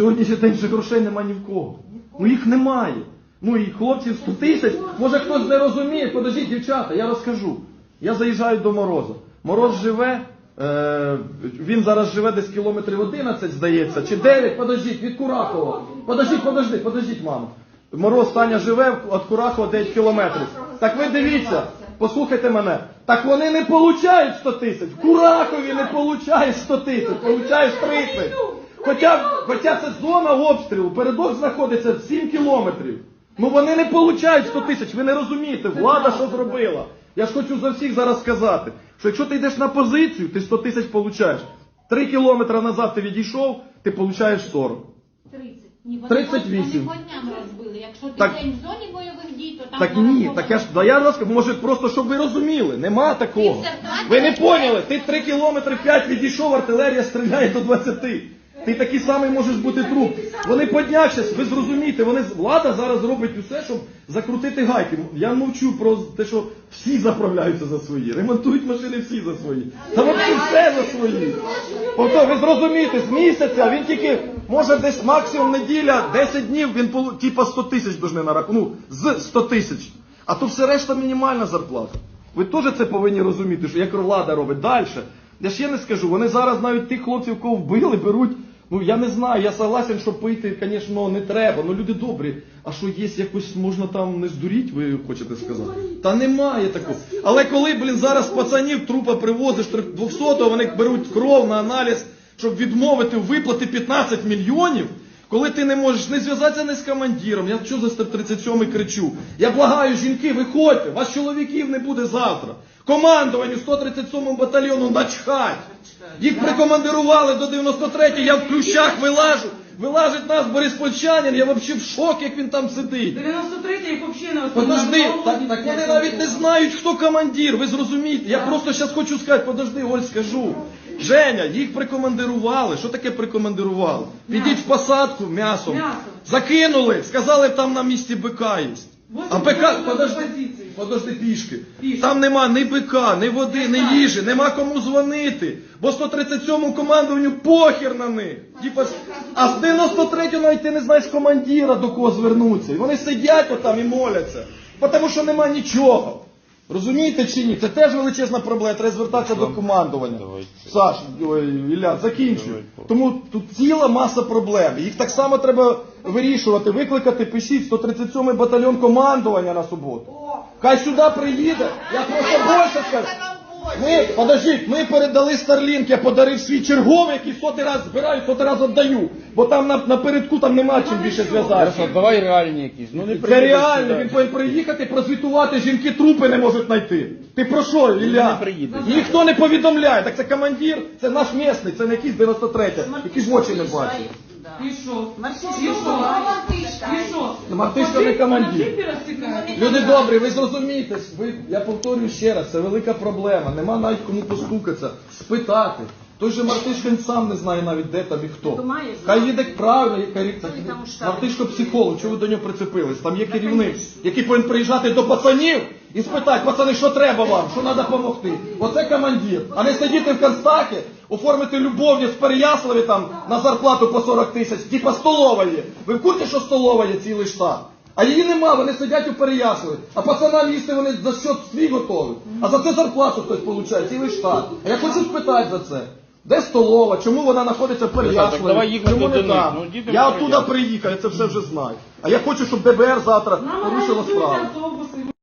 сьогоднішній день же грошей нема ні в кого. Ну їх немає. Ну і хлопців 100 тисяч, може хтось не розуміє, подождіть, дівчата, я розкажу. Я заїжджаю до Мороза. Мороз живе, е, він зараз живе десь кілометрів 11, здається, чи 9, подождіть, від Курахова. Подождіть, подождіть, подождіть, мамо. Мороз Таня живе від Курахова 9 кілометрів. Так ви дивіться, послухайте мене. Так вони не получають 100 тисяч. В Курахові не получають 100 тисяч, получають 30. Хоча, хоча це зона обстрілу, передок знаходиться 7 кілометрів. Ну вони не получають 100 тисяч, ви не розумієте, влада що зробила. Я ж хочу за всіх зараз сказати, що якщо ти йдеш на позицію, ти 100 тисяч получаєш. Три кілометри назад ти відійшов, ти получаєш 40. 30. Ні, вони 38. По дням розбили. Якщо ти Так- день в зоні бойових дій, то там Так ні, так я ж да я розкажу, може просто щоб ви розуміли, нема такого. Ви не поняли, ти 3 кілометри 5 відійшов, артилерія стріляє до 20. Ти такий самий можеш бути труп. Вони по ви зрозумієте, вони влада зараз робить усе, щоб закрутити гайки. Я мовчу про те, що всі заправляються за свої, ремонтують машини всі за свої. Та вони все за свої. Тобто ви зрозумієте, з місяця він тільки може десь максимум неділя, 10 днів він типа 100 тисяч должны нарахувати. Ну, з 100 тисяч. А то все решта мінімальна зарплата. Ви теж це повинні розуміти, що як влада робить далі. Я ще не скажу, вони зараз навіть тих хлопців, кого вбили, беруть. Ну я не знаю, я согласен, що пити, звісно, не треба. Ну люди добрі. А що є якось можна там не здуріть, ви хочете сказати? Та немає такого. Але коли, блін, зараз пацанів трупа привозиш 200-го, вони беруть кров на аналіз, щоб відмовити виплати 15 мільйонів. Коли ти не можеш не зв'язатися не з командиром, я що за 137 кричу? Я благаю, жінки, виходьте, вас чоловіків не буде завтра. Командуванню 137 батальйону начхать. Їх прикомандирували до 93-ї, я в плющах вилажу. Вилажить нас Бориспольчанин, я взагалі в шокі, як він там сидить. 93 їх взагалі не Подожди, так, так вони навіть не знають, хто командир, ви зрозумієте. Я просто зараз хочу сказати, подожди, Оль, скажу. Женя, їх прикомандирували. Що таке прикомандирували? Підіть в посадку м'ясом. Закинули, сказали, там на місці бика є. А кілометрів подожди. Подожди пішки. Пішки. Там нема ні бика, ні води, ні їжі, нема кому дзвонити. Бо 137 командуванню похер на них. Типа, а з 93-го навіть ти не знаєш командира, до кого звернутися. І вони сидять отам і моляться. Тому що нема нічого. Розумієте чи ні? Це теж величезна проблема, треба звертатися до командування. Саш, ой, Ілля, закінчуй. Тому тут ціла маса проблем. Їх так само треба вирішувати, викликати, пишіть 137 батальйон командування на суботу. Хай сюди приїде. Я просто більше скажу. Ми, подождіть, ми передали Starlink, я подарив свій черговий, який сотий раз збираю, сотий раз віддаю. Бо там на, напередку там нема чим більше. Хорошо, давай реальні якісь. Ну не Це приїдеш реально, сюди. він повинен приїхати, прозвітувати, жінки трупи не можуть знайти. Ти про що, Ілля? не приїдеш. Ніхто не повідомляє. Так це командир, це наш місний, це не якийсь 93 який ж в очі не бачить. І що? І що? І що? Мартишка не командир. Люди добрі, ви зрозумієте, ви, я повторюю ще раз, це велика проблема. Нема навіть кому постукатися, спитати. Той же Мартишкин сам не знає навіть де там і хто. То має. Хай їде правильно, є керівник. Хто там у штабі? Мартишко психолог, чого ви до нього прицепились? Там є керівник, який повинен приїжджати до пацанів і спитати, пацани, що треба вам, що треба допомогти. Оце командир. А не сидіти в Констакі, оформити любов'ю з Переяславі там на зарплату по 40 тисяч, типа столова є. Ви в курсі, що столова є цілий штат? А її нема, вони сидять у Переяславі. А пацанам їсти вони за що свій готові. А за це зарплату хтось получає, цілий штат. А я хочу спитати за це. Де столова? Чому вона знаходиться в Переяславі? давай їхати Чому не там? Ну, я оттуда приїхав, я це все вже знаю. А я хочу, щоб ДБР завтра порушило справу.